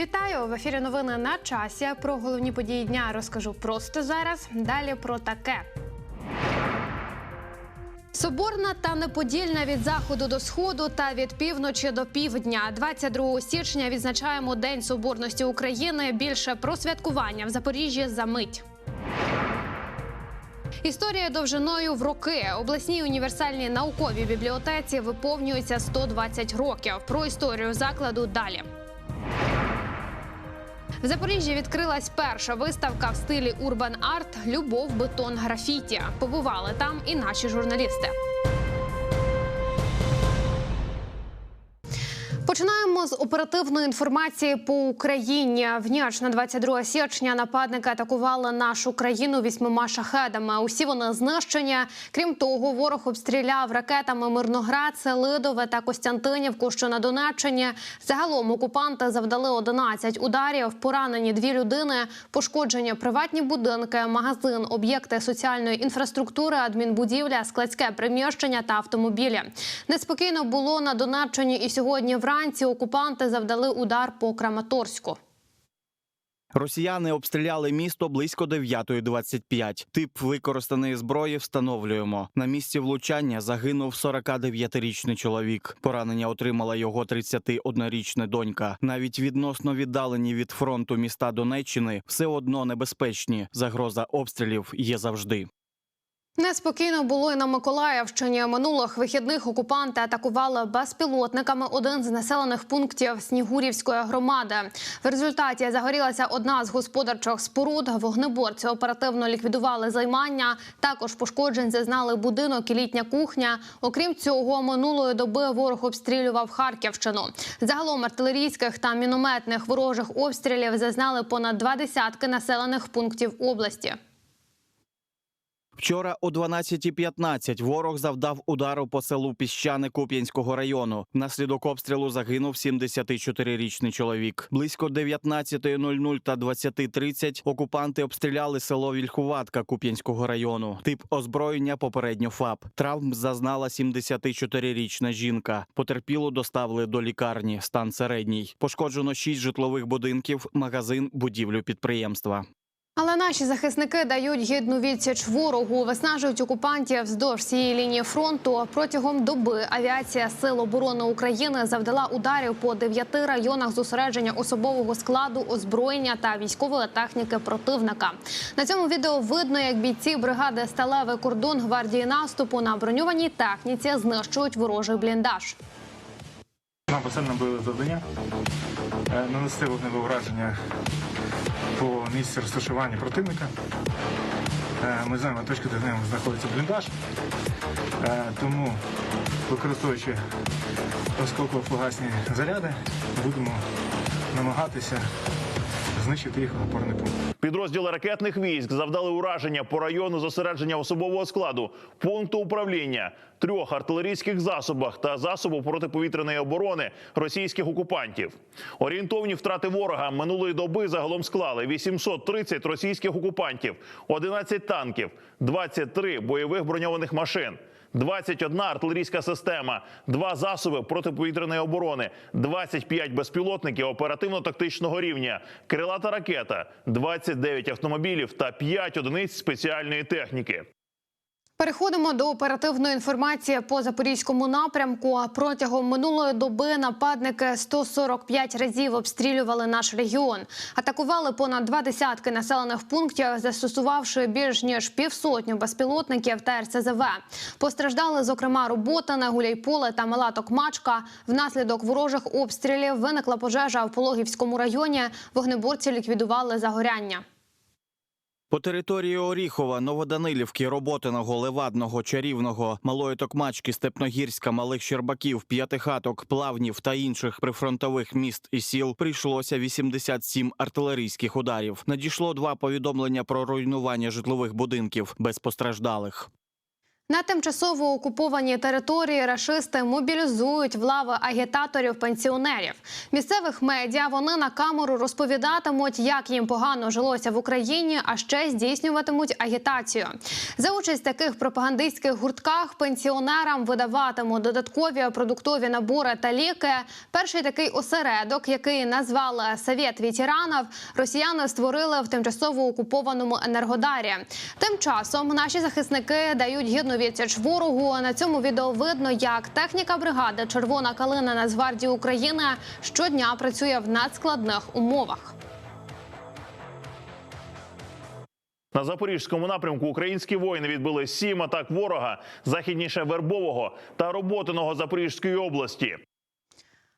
Вітаю в ефірі. Новини на часі. Про головні події дня розкажу просто зараз. Далі про таке. Соборна та неподільна від заходу до сходу та від півночі до півдня. 22 січня відзначаємо День Соборності України. Більше про святкування в Запоріжжі за мить. Історія довжиною в роки обласній універсальній науковій бібліотеці виповнюється 120 років. Про історію закладу далі. В Запоріжжі відкрилась перша виставка в стилі урбан арт Любов, бетон, графіті. Побували там і наші журналісти. Починаємо з оперативної інформації по Україні. В ніч на 22 січня нападники атакували нашу країну вісьмома шахедами. Усі вони знищені. Крім того, ворог обстріляв ракетами Мирноград, Селидове та Костянтинівку, що на Донеччині. Загалом окупанти завдали 11 ударів. Поранені дві людини, пошкоджені приватні будинки, магазин, об'єкти соціальної інфраструктури, адмінбудівля, складське приміщення та автомобілі. Неспокійно було на Донеччині і сьогодні вранці окупанти завдали удар по Краматорську. Росіяни обстріляли місто близько 9.25. Тип використаної зброї встановлюємо. На місці влучання загинув 49-річний чоловік. Поранення отримала його 31-річна донька. Навіть відносно віддалені від фронту міста Донеччини все одно небезпечні. Загроза обстрілів є завжди. Неспокійно було і на Миколаївщині. Минулих вихідних окупанти атакували безпілотниками один з населених пунктів Снігурівської громади. В результаті загорілася одна з господарчих споруд. Вогнеборці оперативно ліквідували займання. Також пошкоджень зазнали будинок і літня кухня. Окрім цього, минулої доби ворог обстрілював Харківщину. Загалом артилерійських та мінометних ворожих обстрілів зазнали понад два десятки населених пунктів області. Вчора о 12.15 ворог завдав удару по селу Піщани Куп'янського району. Внаслідок обстрілу загинув 74-річний чоловік. Близько 19.00 та 20.30 окупанти обстріляли село Вільхуватка Куп'янського району. Тип озброєння попередньо ФАП. Травм зазнала 74-річна жінка. Потерпілу доставили до лікарні. Стан середній. Пошкоджено 6 житлових будинків, магазин, будівлю підприємства. Наші захисники дають гідну відсіч ворогу, виснажують окупантів вздовж цієї лінії фронту. Протягом доби авіація Сил оборони України завдала ударів по дев'яти районах зосередження особового складу, озброєння та військової техніки противника. На цьому відео видно, як бійці бригади Сталевий кордон гвардії наступу на броньованій техніці знищують ворожий бліндаж. Нам посильно бойове завдання е, нанести вогневе враження по місці розташування противника. Е, Ми знаємо точку, де в ньому знаходиться бліндаж. Е, Тому, використовуючи осколково-фугасні заряди, будемо намагатися знищити їх опорний пункт. Підрозділи ракетних військ завдали ураження по району зосередження особового складу, пункту управління, трьох артилерійських засобах та засобу протиповітряної оборони російських окупантів. Орієнтовні втрати ворога минулої доби загалом склали 830 російських окупантів, 11 танків, 23 бойових броньованих машин. 21 артилерійська система, два засоби протиповітряної оборони, 25 безпілотників оперативно-тактичного рівня, крилата ракета, 29 автомобілів та 5 одиниць спеціальної техніки. Переходимо до оперативної інформації по запорізькому напрямку. Протягом минулої доби нападники 145 разів обстрілювали наш регіон. Атакували понад два десятки населених пунктів, застосувавши більш ніж півсотню безпілотників та РСЗВ. Постраждали, зокрема, Роботине, Гуляйполе та Мала Токмачка. Внаслідок ворожих обстрілів виникла пожежа в Пологівському районі. Вогнеборці ліквідували загоряння. По території Оріхова, Новоданилівки, Роботиного, Левадного, Чарівного, Малої Токмачки, Степногірська, Малих Щербаків, П'ятихаток, Плавнів та інших прифронтових міст і сіл прийшлося 87 артилерійських ударів. Надійшло два повідомлення про руйнування житлових будинків без постраждалих. На тимчасово окупованій території рашисти мобілізують в лави агітаторів пенсіонерів. Місцевих медіа вони на камеру розповідатимуть, як їм погано жилося в Україні, а ще здійснюватимуть агітацію. За участь таких пропагандистських гуртках пенсіонерам видаватимуть додаткові продуктові набори та ліки. Перший такий осередок, який назвали Совєт ветеранів, росіяни створили в тимчасово окупованому енергодарі. Тим часом наші захисники дають гідну відсіч ворогу. На цьому відео видно, як техніка бригади Червона калина Нацгвардії України щодня працює в надскладних умовах. На запорізькому напрямку українські воїни відбили сім атак ворога західніше Вербового та Роботиного Запорізької області.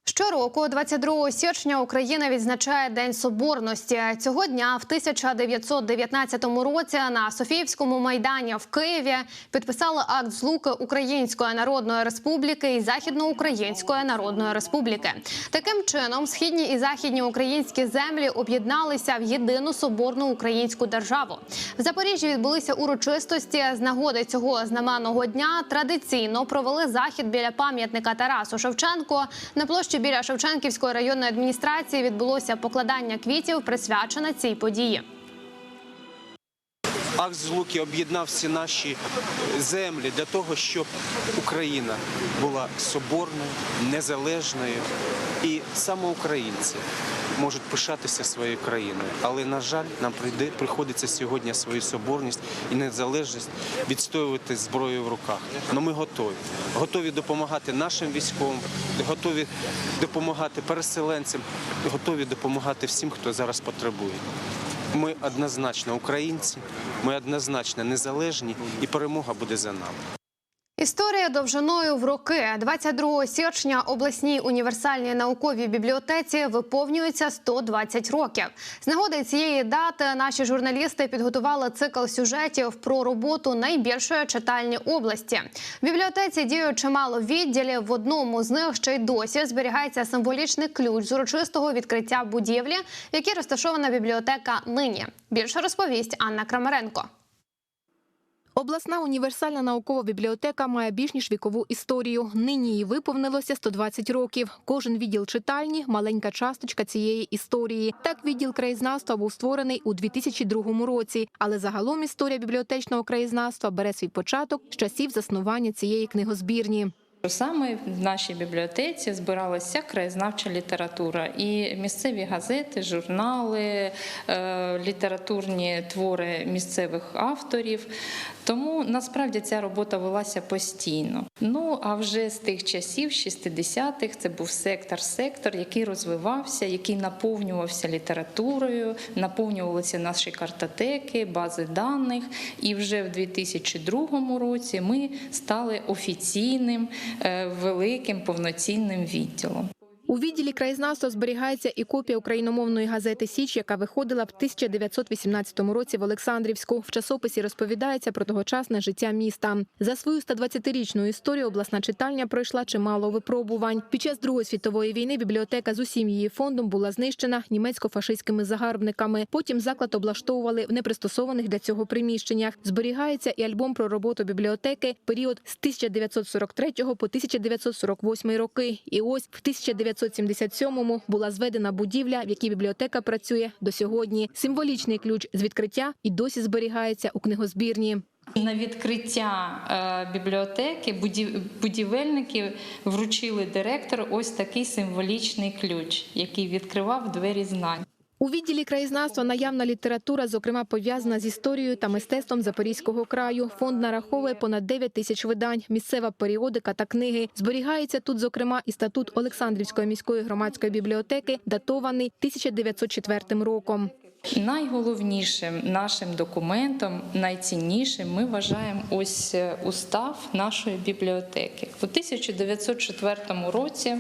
Щороку, 22 січня, Україна відзначає День Соборності. Цього дня в 1919 році на Софіївському майдані в Києві підписали акт злуки Української Народної Республіки і Західноукраїнської Народної Республіки. Таким чином, східні і західні українські землі об'єдналися в єдину соборну українську державу. В Запоріжжі відбулися урочистості з нагоди цього знаменного дня. Традиційно провели захід біля пам'ятника Тарасу Шевченко на площі біля Шевченківської районної адміністрації відбулося покладання квітів, присвячене цій події. Акт злуки об'єднав всі наші землі для того, щоб Україна була соборною, незалежною, і саме українці можуть пишатися своєю країною. Але на жаль, нам прийде приходиться сьогодні свою соборність і незалежність відстоювати зброєю в руках. Але ми готові, готові допомагати нашим військовим, готові допомагати переселенцям, готові допомагати всім, хто зараз потребує. Ми однозначно українці, ми однозначно незалежні, і перемога буде за нами. Історія довжиною в роки 22 січня обласній універсальній науковій бібліотеці виповнюється 120 років. З нагоди цієї дати наші журналісти підготували цикл сюжетів про роботу найбільшої читальні області. В бібліотеці діють чимало відділів. В одному з них ще й досі зберігається символічний ключ з урочистого відкриття будівлі, в якій розташована бібліотека нині. Більше розповість Анна Крамаренко. Обласна універсальна наукова бібліотека має більш ніж вікову історію. Нині їй виповнилося 120 років. Кожен відділ читальні маленька часточка цієї історії. Так, відділ краєзнавства був створений у 2002 році. Але загалом історія бібліотечного краєзнавства бере свій початок з часів заснування цієї книгозбірні. Саме в нашій бібліотеці збиралася краєзнавча література і місцеві газети, журнали, е, літературні твори місцевих авторів. Тому насправді ця робота велася постійно. Ну а вже з тих часів, 60-х, це був сектор-сектор, який розвивався, який наповнювався літературою, наповнювалися наші картотеки, бази даних. І вже в 2002 році ми стали офіційним е, великим повноцінним відділом. У відділі краєзнавства зберігається і копія україномовної газети Січ, яка виходила в 1918 році в Олександрівську. В часописі розповідається про тогочасне життя міста. За свою 120-річну історію обласна читальня пройшла чимало випробувань. Під час Другої світової війни бібліотека з усім її фондом була знищена німецько-фашистськими загарбниками. Потім заклад облаштовували в непристосованих для цього приміщеннях. Зберігається і альбом про роботу бібліотеки період з 1943 по 1948 роки. І ось в 1977-му була зведена будівля, в якій бібліотека працює до сьогодні. Символічний ключ з відкриття і досі зберігається у книгозбірні. На відкриття е, бібліотеки будів- будівельники вручили директору ось такий символічний ключ, який відкривав двері знань. У відділі краєзнавства наявна література, зокрема пов'язана з історією та мистецтвом Запорізького краю. Фонд нараховує понад 9 тисяч видань, місцева періодика та книги. Зберігається тут, зокрема, і статут Олександрівської міської громадської бібліотеки, датований 1904 роком. Найголовнішим нашим документом, найціннішим, ми вважаємо ось е, устав нашої бібліотеки. У 1904 році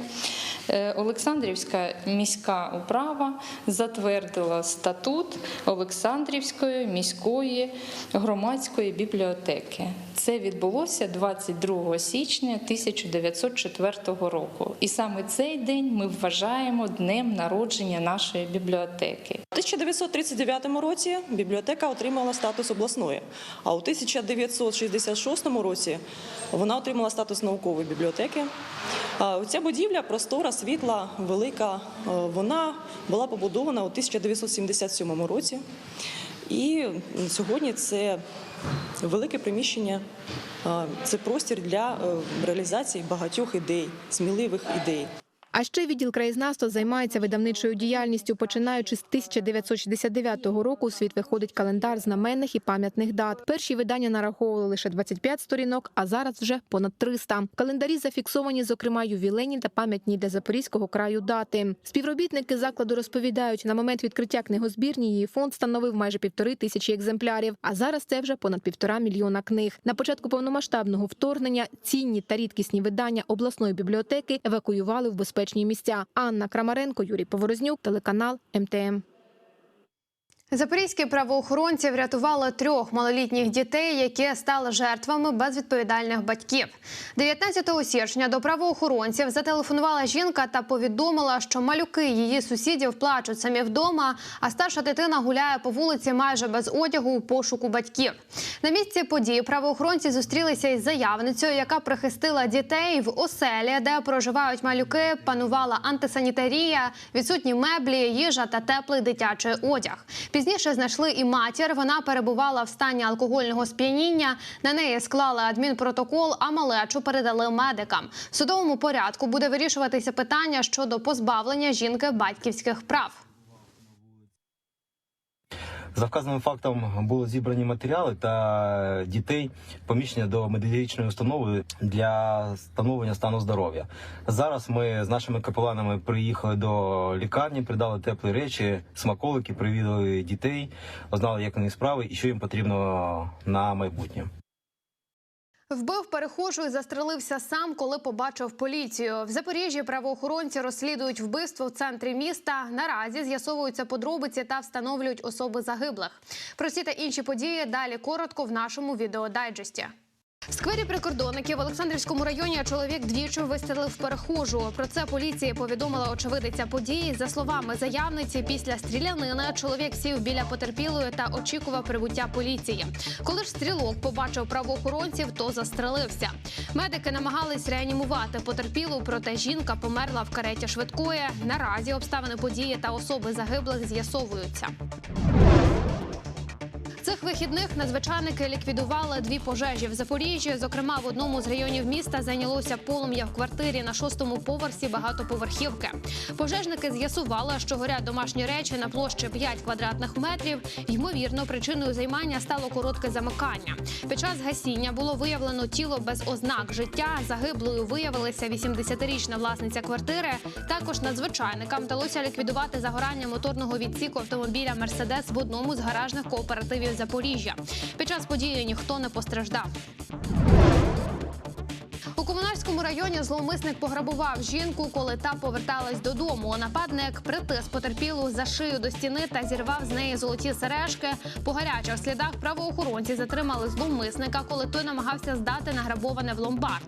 е, Олександрівська міська управа затвердила статут Олександрівської міської громадської бібліотеки. Це відбулося 22 січня 1904 року. І саме цей день ми вважаємо днем народження нашої бібліотеки. У 1930 1939 році бібліотека отримала статус обласної, а у 1966 році вона отримала статус наукової бібліотеки. Ця будівля простора, світла, велика. е, Вона була побудована у 1977 році. І сьогодні це велике приміщення, е, це простір для е, реалізації багатьох ідей, сміливих ідей. А ще відділ краєзнавства займається видавничою діяльністю. Починаючи з 1969 року, у світ виходить календар знаменних і пам'ятних дат. Перші видання нараховували лише 25 сторінок, а зараз вже понад 300. В календарі зафіксовані, зокрема, ювілейні та пам'ятні для Запорізького краю дати. Співробітники закладу розповідають, на момент відкриття книгозбірні її фонд становив майже півтори тисячі екземплярів. А зараз це вже понад півтора мільйона книг. На початку повномасштабного вторгнення цінні та рідкісні видання обласної бібліотеки евакуювали в безпечні місця. Анна Крамаренко, Юрій Поворознюк, телеканал МТМ. Запорізькі правоохоронці врятували трьох малолітніх дітей, які стали жертвами безвідповідальних батьків. 19 січня до правоохоронців зателефонувала жінка та повідомила, що малюки її сусідів плачуть самі вдома, а старша дитина гуляє по вулиці майже без одягу у пошуку батьків. На місці події правоохоронці зустрілися із заявницею, яка прихистила дітей в оселі, де проживають малюки. Панувала антисанітарія, відсутні меблі, їжа та теплий дитячий одяг. Пізніше знайшли і матір. Вона перебувала в стані алкогольного сп'яніння. На неї склали адмінпротокол, а малечу передали медикам. В судовому порядку буде вирішуватися питання щодо позбавлення жінки батьківських прав. За вказаним фактом були зібрані матеріали та дітей поміщення до медичної установи для встановлення стану здоров'я. Зараз ми з нашими капеланами приїхали до лікарні, придали теплі речі, смаколики, привідали дітей, узнали, як них справи і що їм потрібно на майбутнє. Вбив перехожу і застрелився сам, коли побачив поліцію. В Запоріжжі правоохоронці розслідують вбивство в центрі міста. Наразі з'ясовуються подробиці та встановлюють особи загиблих. Про ці та інші події далі коротко в нашому відеодайджесті. В сквері прикордонників в Олександрівському районі чоловік двічі вистрелив перехожу. Про це поліції повідомила очевидиця події. За словами заявниці, після стрілянини чоловік сів біля потерпілої та очікував прибуття поліції. Коли ж стрілок побачив правоохоронців, то застрелився. Медики намагались реанімувати потерпілу, проте жінка померла в кареті швидкої. Наразі обставини події та особи загиблих з'ясовуються. Цих вихідних надзвичайники ліквідували дві пожежі в Запоріжжі. Зокрема, в одному з районів міста зайнялося полум'я в квартирі на шостому поверсі багатоповерхівки. Пожежники з'ясували, що горять домашні речі на площі 5 квадратних метрів. Ймовірно, причиною займання стало коротке замикання. Під час гасіння було виявлено тіло без ознак життя. Загиблою виявилася 80-річна власниця квартири. Також надзвичайникам вдалося ліквідувати загорання моторного відсіку автомобіля Мерседес в одному з гаражних кооперативів Запоріжжя. Під час події ніхто не постраждав. Районі зловмисник пограбував жінку, коли та поверталась додому. Нападник притис потерпілу за шию до стіни та зірвав з неї золоті сережки. По гарячих слідах правоохоронці затримали зловмисника, коли той намагався здати награбоване в ломбард.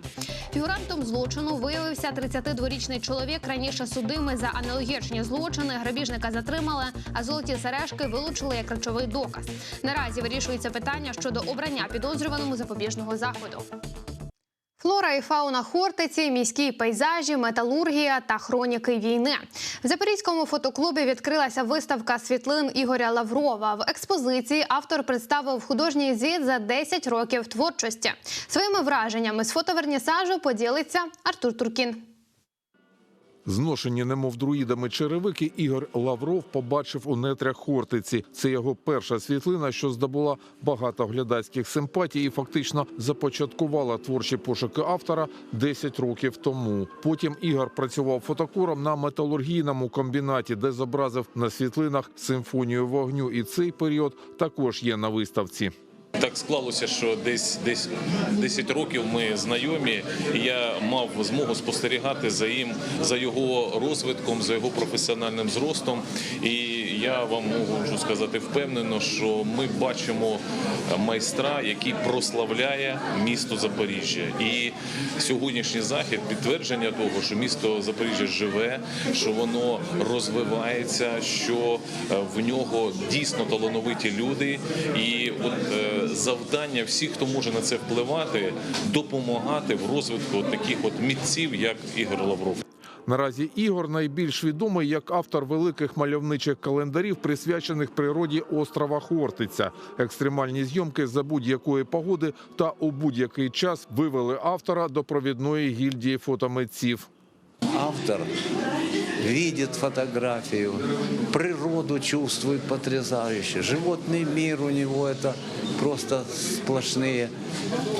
Фігурантом злочину виявився 32-річний чоловік. Раніше судимий за аналогічні злочини. Грабіжника затримали, а золоті сережки вилучили як речовий доказ. Наразі вирішується питання щодо обрання підозрюваному запобіжного заходу. Флора і фауна Хортиці, міські пейзажі, металургія та хроніки війни. В Запорізькому фотоклубі відкрилася виставка світлин Ігоря Лаврова. В експозиції автор представив художній звіт за 10 років творчості. Своїми враженнями з фотовернісажу поділиться Артур Туркін. Зношені немов друїдами черевики Ігор Лавров побачив у нетрях Хортиці. Це його перша світлина, що здобула багато глядацьких симпатій і фактично започаткувала творчі пошуки автора 10 років тому. Потім Ігор працював фотокуром на металургійному комбінаті, де зобразив на світлинах симфонію вогню. І цей період також є на виставці. Так склалося, що десь десь 10 років ми знайомі, і я мав змогу спостерігати за їм, за його розвитком, за його професіональним зростом. І я вам можу сказати впевнено, що ми бачимо майстра, який прославляє місто Запоріжжя. І сьогоднішній захід підтвердження того, що місто Запоріжжя живе, що воно розвивається, що е, в нього дійсно талановиті люди. І от е, завдання всіх, хто може на це впливати, допомагати в розвитку таких от митців, як Ігор Лавров. Наразі Ігор найбільш відомий як автор великих мальовничих календарів, присвячених природі острова Хортиця. Екстремальні зйомки за будь-якої погоди та у будь-який час вивели автора до провідної гільдії фотомитців. Автор видит фотографию, природу чувствует потрясающе. Животный мир у него это просто сплошные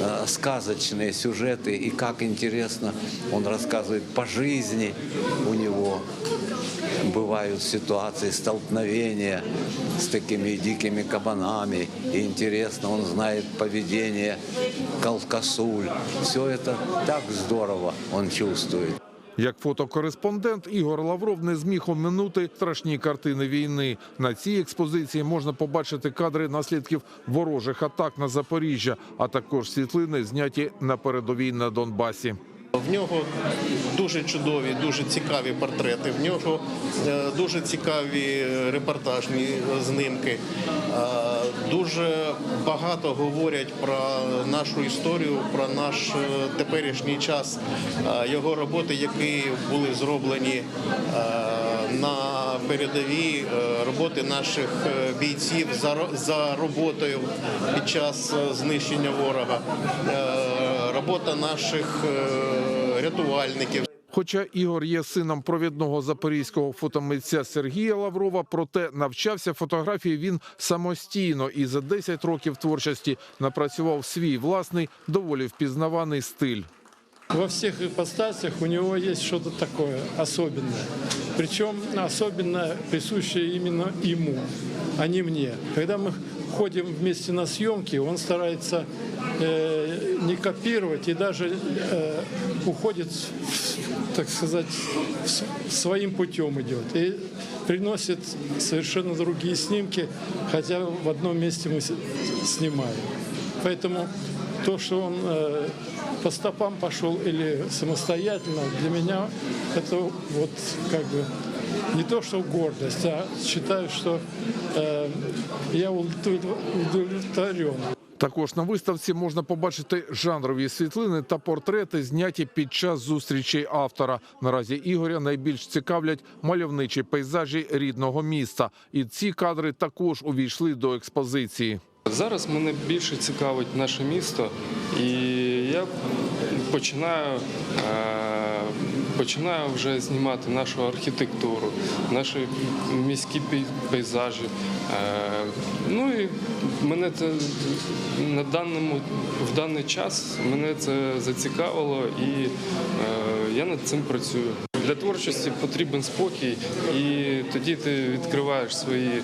э, сказочные сюжеты. И как интересно он рассказывает по жизни у него бывают ситуации столкновения с такими дикими кабанами. И интересно, он знает поведение колкасуль. Все это так здорово он чувствует. Як фотокореспондент Ігор Лавров не зміг оминути страшні картини війни. На цій експозиції можна побачити кадри наслідків ворожих атак на Запоріжжя, а також світлини, зняті на передовій на Донбасі. В нього дуже чудові, дуже цікаві портрети. В нього е, дуже цікаві репортажні знимки. Дуже багато говорять про нашу історію, про наш е, теперішній час. Е, Його роботи, які були зроблені е, на передовій, е, роботи наших бійців за роботою під час знищення ворога. Робота наших рятувальників. Хоча Ігор є сином провідного запорізького фотомитця Сергія Лаврова, проте навчався фотографії він самостійно і за 10 років творчості напрацював свій власний доволі впізнаваний стиль. Во всех ипостасях у него есть что-то такое особенное. Причем особенно присущее именно ему, а не мне. Когда мы ходим вместе на съемки, он старается э, не копировать и даже э, уходит, так сказать, своим путем идет. И приносит совершенно другие снимки, хотя в одном месте мы снимаем. Поэтому то, что он э, по стопам пошел или самостоятельно, для меня это вот как бы не то, что гордость, а считаю, что э, я удов- удовлетворен. Також на виставці можна побачити жанрові світлини та портрети, зняті під час зустрічей автора. Наразі Ігоря найбільш цікавлять мальовничі пейзажі рідного міста, і ці кадри також увійшли до експозиції. Зараз мене більше цікавить наше місто, і я починаю, е, починаю вже знімати нашу архітектуру, наші міські пейзажі. Е, Ну і мене це на даному в даний час мене це зацікавило, і е, я над цим працюю. Для творчості потрібен спокій, і тоді ти відкриваєш свої,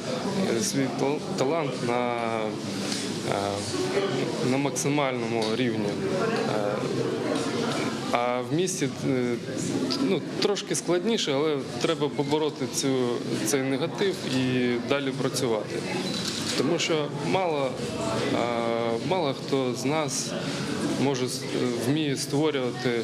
е, свій талант на, е, на максимальному рівні. Е, А в місті ну, трошки складніше, але треба побороти цю, цей негатив і далі працювати. Тому що мало, мало хто з нас може вміє створювати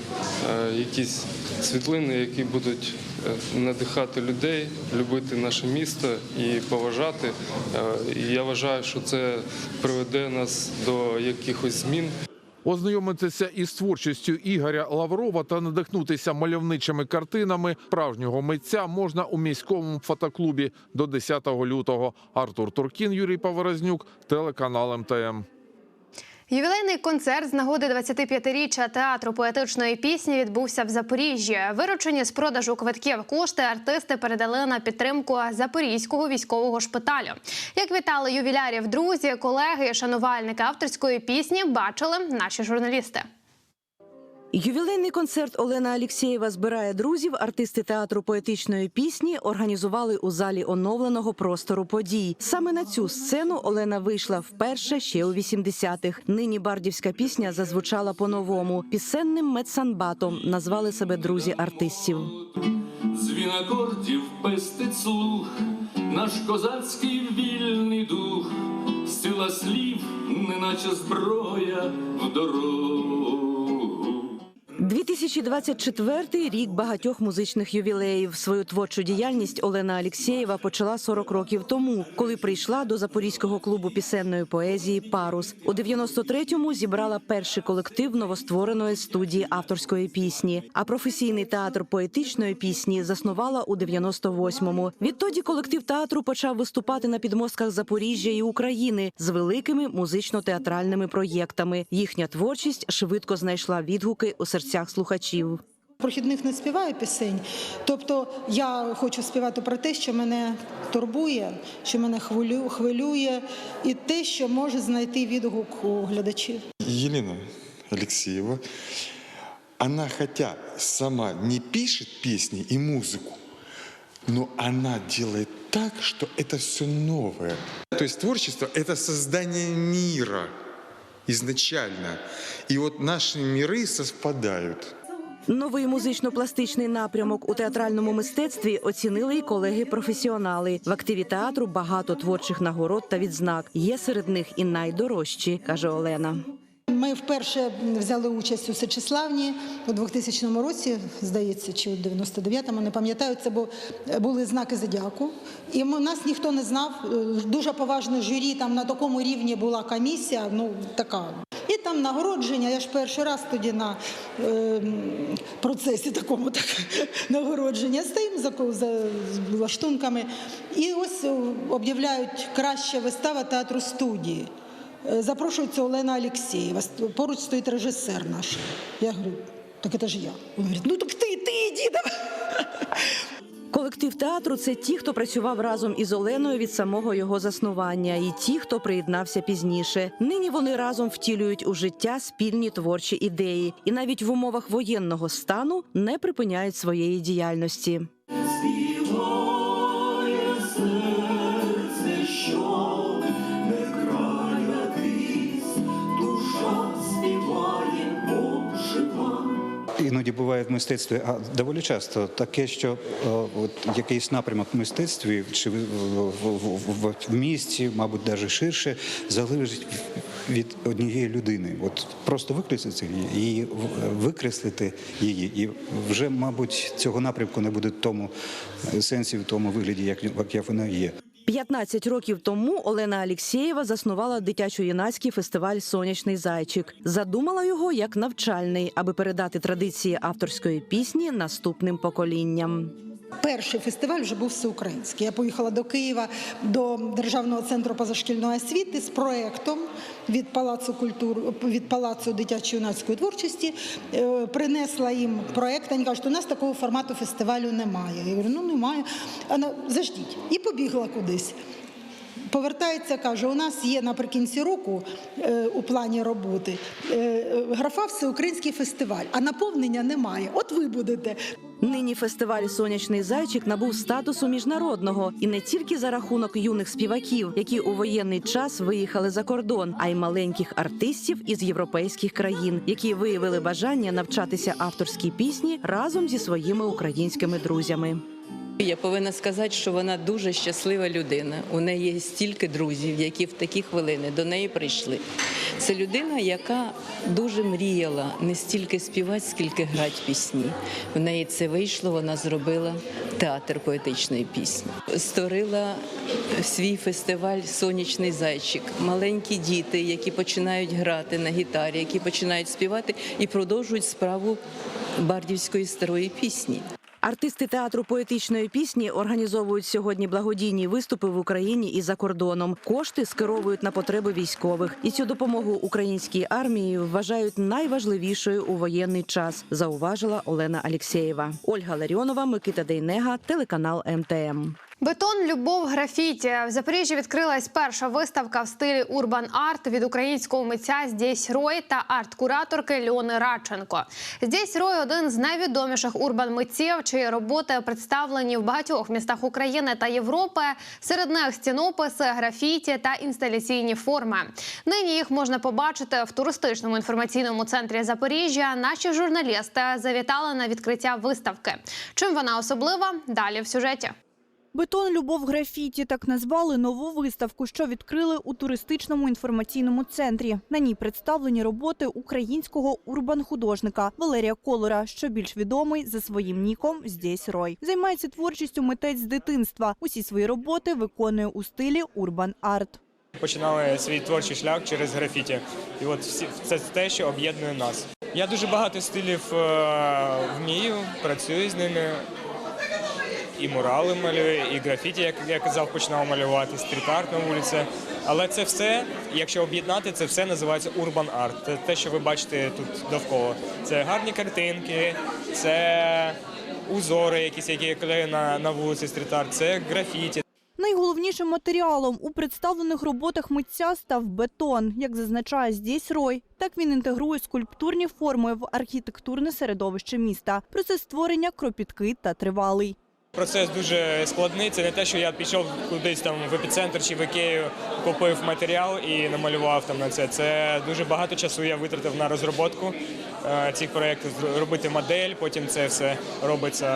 якісь світлини, які будуть е, надихати людей, любити наше місто і поважати. Е, І я вважаю, що це приведе нас до якихось змін. Ознайомитися із творчістю Ігоря Лаврова та надихнутися мальовничими картинами справжнього митця можна у міському фотоклубі до 10 лютого. Артур Туркін, Юрій Паворознюк, телеканал МТМ. Ювілейний концерт з нагоди 25-річчя театру поетичної пісні відбувся в Запоріжжі. Виручені з продажу квитків кошти артисти передали на підтримку Запорізького військового шпиталю. Як вітали ювілярів друзі, колеги, шанувальники авторської пісні, бачили наші журналісти. Ювілейний концерт Олена Алєксєєва збирає друзів. Артисти театру поетичної пісні організували у залі оновленого простору подій. Саме на цю сцену Олена вийшла вперше ще у 80-х. Нині бардівська пісня зазвучала по-новому. Пісенним медсанбатом назвали себе друзі артистів. Дзвін акордів пестить слух, наш козацький вільний дух, сила слів, неначе зброя в дорогу. 2024 рік багатьох музичних ювілеїв. Свою творчу діяльність Олена Алєксєєва почала 40 років тому, коли прийшла до Запорізького клубу пісенної поезії Парус. У 93-му зібрала перший колектив новоствореної студії авторської пісні. А професійний театр поетичної пісні заснувала у 98-му. Відтоді колектив театру почав виступати на підмостках Запоріжжя і України з великими музично-театральними проєктами. Їхня творчість швидко знайшла відгуки у серцях слухачів. Прохідних не співаю пісень. Тобто я хочу співати про те, що мене турбує, що мене хвилю- хвилює, і те, що може знайти відгук у глядачів. Елена Алексеева, она хотя сама не пишет песни и музыку, но она делает так, что это все новое. То есть творчество – это создание мира изначально. И вот наши миры совпадают. Новий музично-пластичний напрямок у театральному мистецтві оцінили й колеги-професіонали. В активі театру багато творчих нагород та відзнак. Є серед них і найдорожчі, каже Олена. Ми вперше взяли участь у Сечеславні у 2000 році, здається, чи у 99-му, не пам'ятаю. Це бу- були знаки зодіаку. І нас ніхто не знав. Дуже поважне журі. Там на такому рівні була комісія. Ну така. І там нагородження. Я ж перший раз тоді на е, процесі такому так нагородження стоїм за, за лаштунками. І ось е, об'являють краща вистава театру студії. Е, Запрошується Олена Алєксєєва. Поруч стоїть режисер наш. Я говорю, так це ж я. Він говорить, ну так ти, ти давай». Колектив театру це ті, хто працював разом із Оленою від самого його заснування, і ті, хто приєднався пізніше. Нині вони разом втілюють у життя спільні творчі ідеї, і навіть в умовах воєнного стану не припиняють своєї діяльності. Іноді буває в мистецтві, а доволі часто таке, що е, от якийсь напрямок в мистецтві чи в, в, в, в, місті, мабуть, навіть ширше, залежить від однієї людини. От просто викреслити її, викреслити її, і вже, мабуть, цього напрямку не буде в тому е, сенсі, в тому вигляді, як, як вона є. 15 років тому Олена Алєксєєва заснувала дитячо-юнацький фестиваль Сонячний зайчик. Задумала його як навчальний, аби передати традиції авторської пісні наступним поколінням. Перший фестиваль вже був всеукраїнський. Я поїхала до Києва до Державного центру позашкільної освіти з проєктом від Палацу культур від Палацу дитячо-юнацької творчості. Е, Принесла їм проєкт. Вони кажуть, у нас такого формату фестивалю немає. Я говорю, ну немає. Вона заждіть. І побігла кудись. Повертається, каже: у нас є наприкінці року е, у плані роботи е, графа всеукраїнський фестиваль, а наповнення немає. От ви будете. Нині фестиваль Сонячний зайчик набув статусу міжнародного і не тільки за рахунок юних співаків, які у воєнний час виїхали за кордон, а й маленьких артистів із європейських країн, які виявили бажання навчатися авторській пісні разом зі своїми українськими друзями. Я повинна сказати, що вона дуже щаслива людина. У неї є стільки друзів, які в такі хвилини до неї прийшли. Це людина, яка дуже мріяла не стільки співати, скільки грати пісні. В неї це вийшло. Вона зробила театр поетичної пісні. Створила свій фестиваль Сонячний зайчик. Маленькі діти, які починають грати на гітарі, які починають співати і продовжують справу бардівської старої пісні. Артисти театру поетичної пісні організовують сьогодні благодійні виступи в Україні і за кордоном. Кошти скеровують на потреби військових, і цю допомогу українській армії вважають найважливішою у воєнний час. Зауважила Олена Алєксєєва. Ольга Ларіонова, Микита Дейнега, телеканал МТМ. Бетон, любов, графіті. В Запоріжжі відкрилась перша виставка в стилі урбан арт від українського митця Здесь Рой та арт-кураторки Льони Радченко. Здесь Рой один з найвідоміших урбан митців, чиї роботи представлені в багатьох містах України та Європи. Серед них стінописи, графіті та інсталяційні форми. Нині їх можна побачити в туристичному інформаційному центрі Запоріжжя. Наші журналісти завітали на відкриття виставки. Чим вона особлива? Далі в сюжеті. Бетон Любов графіті так назвали нову виставку, що відкрили у туристичному інформаційному центрі. На ній представлені роботи українського урбан-художника Валерія Колора, що більш відомий за своїм ніком «Здесь Рой». Займається творчістю митець з дитинства. Усі свої роботи виконує у стилі урбан-арт. Починали свій творчий шлях через графіті. І от всі це те, що об'єднує нас. Я дуже багато стилів е, вмію, працюю з ними. І мурали малюю, і графіті, як я казав, починав малювати, стріт-арт на вулиці. Але це все, якщо об'єднати, це все називається урбан арт. Це те, що ви бачите тут довкола. Це гарні картинки, це узори, якісь, які я клею на, на вулиці стріт-арт, це графіті. Найголовнішим матеріалом у представлених роботах митця став бетон. Як зазначає здесь Рой, так він інтегрує скульптурні форми в архітектурне середовище міста. Процес створення кропіткий та тривалий. Процес дуже складний. Це не те, що я пішов кудись там в епіцентр чи в ікею, купив матеріал і намалював там на це. Це дуже багато часу я витратив на розробку е, цих проєктів, робити модель, потім це все робиться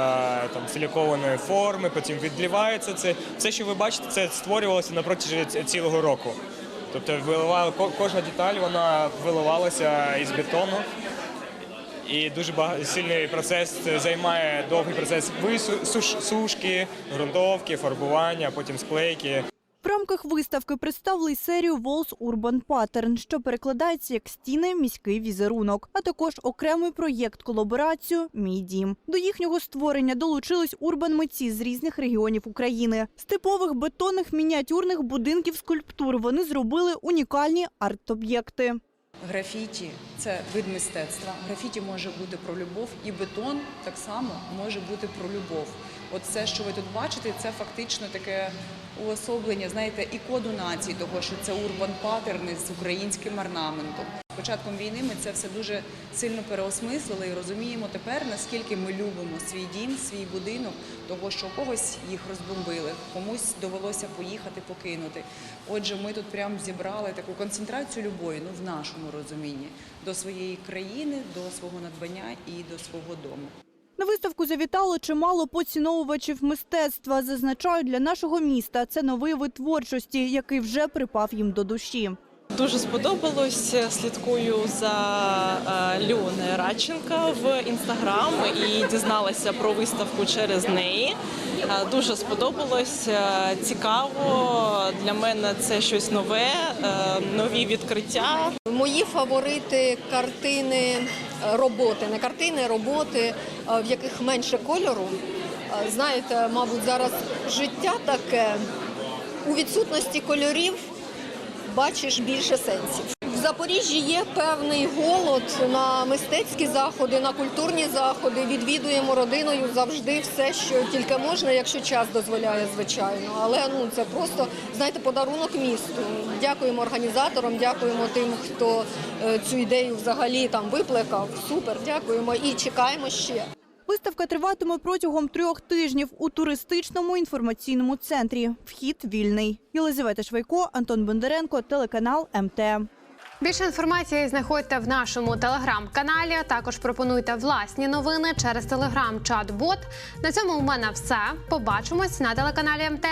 там силікованої форми, потім відлівається. Це все, що ви бачите, це створювалося на протязі цілого року. Тобто виливала ко- кожна деталь, вона виливалася із бетону. І дуже багато сильний процес це займає довгий процес вису- суш- сушки, ґрунтовки, фарбування, потім склейки. В рамках виставки представили серію Walls Urban Pattern, що перекладається як стіни міський візерунок, а також окремий проєкт колаборацію Мій дім. До їхнього створення долучились урбан митці з різних регіонів України. З типових бетонних мініатюрних будинків скульптур вони зробили унікальні арт-об'єкти. Графіті це вид мистецтва. Графіті може бути про любов, і бетон так само може бути про любов. От все, що ви тут бачите, це фактично таке уособлення, знаєте, і коду нації, того що це урбан патерни з українським орнаментом. Початком війни ми це все дуже сильно переосмислили і розуміємо тепер, наскільки ми любимо свій дім, свій будинок, того що когось їх розбомбили, комусь довелося поїхати, покинути. Отже, ми тут прямо зібрали таку концентрацію любові, ну в нашому розумінні, до своєї країни, до свого надбання і до свого дому. На виставку завітало чимало поціновувачів мистецтва. Зазначають для нашого міста. Це новий вид творчості, який вже припав їм до душі. Дуже сподобалось. Слідкую за е, Радченка в інстаграм і дізналася про виставку через неї. Е, Дуже сподобалось, е, цікаво. Для мене це щось нове, нові відкриття. Мої фаворити картини роботи, не картини, роботи, е, в яких менше кольору. Е, Знаєте, мабуть, зараз життя таке у відсутності кольорів бачиш більше сенсів. Запоріжжі є певний голод на мистецькі заходи, на культурні заходи. Відвідуємо родиною завжди все, що тільки можна, якщо час дозволяє, звичайно. Але ну це просто знаєте, подарунок місту. Дякуємо організаторам, дякуємо тим, хто е, цю ідею взагалі там виплекав. Супер, дякуємо і чекаємо ще. Виставка триватиме протягом трьох тижнів у туристичному інформаційному центрі. Вхід вільний. Єлизавета Швайко, Антон Бондаренко, телеканал МТ. Більше інформації знаходьте в нашому телеграм-каналі. Також пропонуйте власні новини через телеграм-чат-бот. На цьому у мене все. Побачимось на телеканалі МТ.